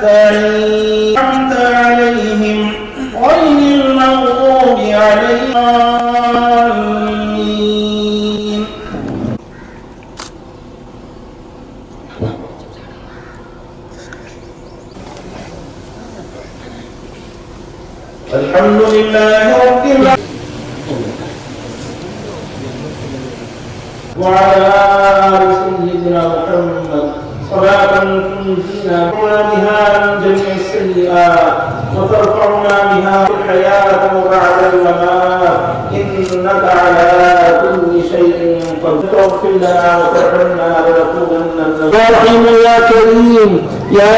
نستعين أنعمت عليهم غير المغضوب عليهم. الحمد لله رب العالمين. وعلى آل سيدنا محمد صلاة تنجينا بها. السيئات وترفعنا بها الحياة وبعد الممات. إنك على كل شيء قدير. اغفر لنا وترحمنا من يا رحيم يا كريم يا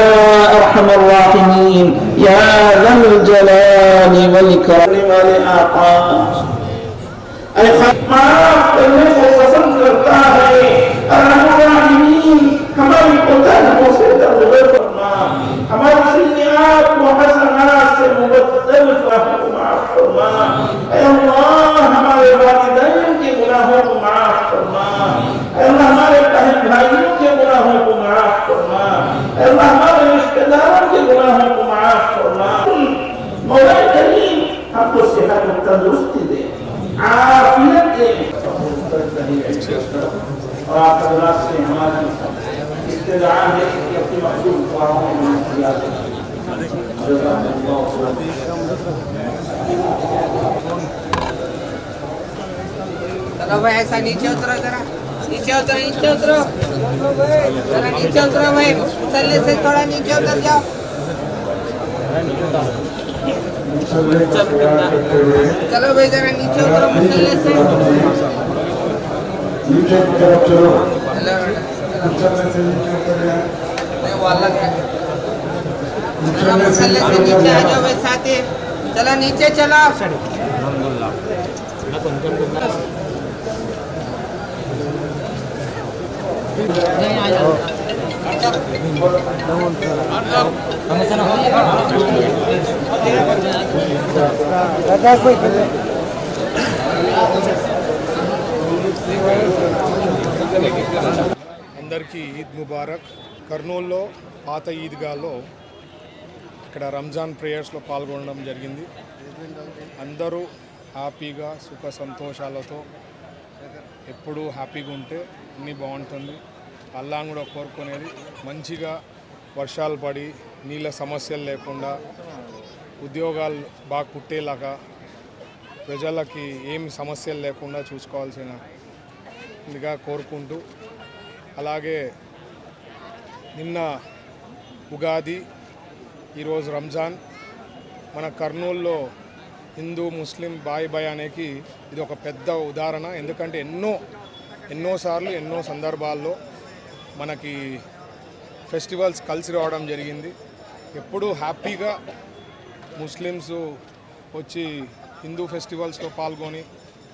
أرحم الراحمين يا ذا الجلال والإكرام. والآقام أي اور آپ حضرات سے ہماری استدعا ہے کہ اپنی مخصوص دعاؤں میں चलो भाई ऐसा नीचे उतरो जरा। नीचे उतरो नीचे उतरो। जरा नीचे उतरो भाई। मुसल्ले से थोड़ा नीचे उतर जाओ। चलो भाई जरा नीचे उतरो मुसल्ले से। चलो। बेटा नहीं, वो अलग है। चलो मुसल्ले से नीचे आ जाओ भाई साथी चलो नीचे चलो అందరికీ ఈద్ ముబారక్ కర్నూలులో పాత ఈద్గాలో ఇక్కడ రంజాన్ ప్రేయర్స్లో పాల్గొనడం జరిగింది. అందరూ హ్యాపీగా సుఖ సంతోషాలతో ఎప్పుడూ హ్యాపీగా ఉంటే అన్నీ బాగుంటుంది. అల్లా కూడా కోరుకునేది మంచిగా వర్షాలు పడి నీళ్ళ సమస్యలు లేకుండా ఉద్యోగాలు బాగా పుట్టేలాగా ప్రజలకి ఏమి సమస్యలు లేకుండా చూసుకోవాల్సిన ఇదిగా కోరుకుంటూ అలాగే నిన్న ఉగాది ఈరోజు రంజాన్. మన కర్నూలులో హిందూ ముస్లిం బాయ్ బాయ్ అనేకి ఇది ఒక పెద్ద ఉదాహరణ. ఎందుకంటే ఎన్నో ఎన్నోసార్లు ఎన్నో సందర్భాల్లో మనకి ఫెస్టివల్స్ కలిసి రావడం జరిగింది. ఎప్పుడూ హ్యాపీగా ముస్లిమ్స్ వచ్చి హిందూ ఫెస్టివల్స్లో పాల్గొని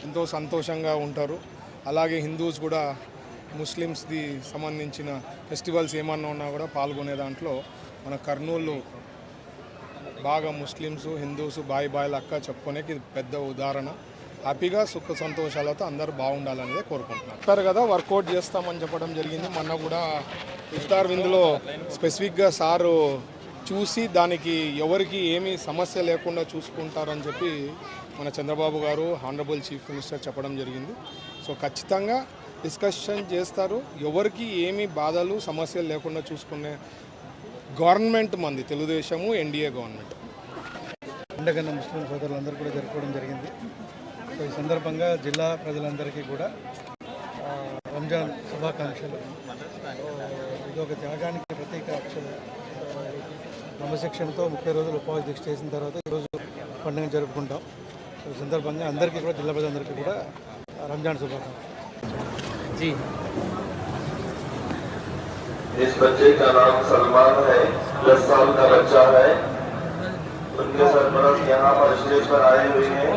ఎంతో సంతోషంగా ఉంటారు. అలాగే హిందూస్ కూడా ముస్లిమ్స్ది సంబంధించిన ఫెస్టివల్స్ ఏమన్నా ఉన్నా కూడా పాల్గొనే దాంట్లో మన కర్నూలు బాగా ముస్లిమ్స్ హిందూస్ బాయ్ బాయ్ లక్క చెప్పుకోనేకి ఇది పెద్ద ఉదాహరణ. హ్యాపీగా సుఖ సంతోషాలతో అందరూ బాగుండాలనేది కోరుకుంటున్నాను. చెప్పారు కదా వర్కౌట్ చేస్తామని చెప్పడం జరిగింది. మొన్న కూడా ఇఫ్తార్ విందులో స్పెసిఫిక్గా సారు చూసి దానికి ఎవరికి ఏమీ సమస్య లేకుండా చూసుకుంటారని చెప్పి మన చంద్రబాబు గారు హానరబుల్ చీఫ్ మినిస్టర్ చెప్పడం జరిగింది. సో ఖచ్చితంగా డిస్కషన్ చేస్తారు. ఎవరికి ఏమీ బాధలు సమస్యలు లేకుండా చూసుకునే గవర్నమెంట్ మంది తెలుగుదేశము ఎన్డీఏ గవర్నమెంట్. పండగన్న ముస్లిం సోదరులందరూ కూడా జరుపుకోవడం జరిగింది. సో ఈ సందర్భంగా జిల్లా ప్రజలందరికీ కూడా రంజాన్ శుభాకాంక్షలు. ఇది ఒక త్యాగానికి ప్రతీక అక్ష- క్రమశిక్షణతో ముప్పై రోజులు ఉపవాస దీక్ష చేసిన తర్వాత ఈరోజు పండుగ జరుపుకుంటాం. సో ఈ సందర్భంగా అందరికీ కూడా జిల్లా ప్రజలందరికీ కూడా రంజాన్ శుభాకాంక్షలు. इस बच्चे का नाम सलमान है, दस साल का बच्चा है। उनके सरपरस्त यहाँ पर स्टेज पर आए हुए हैं।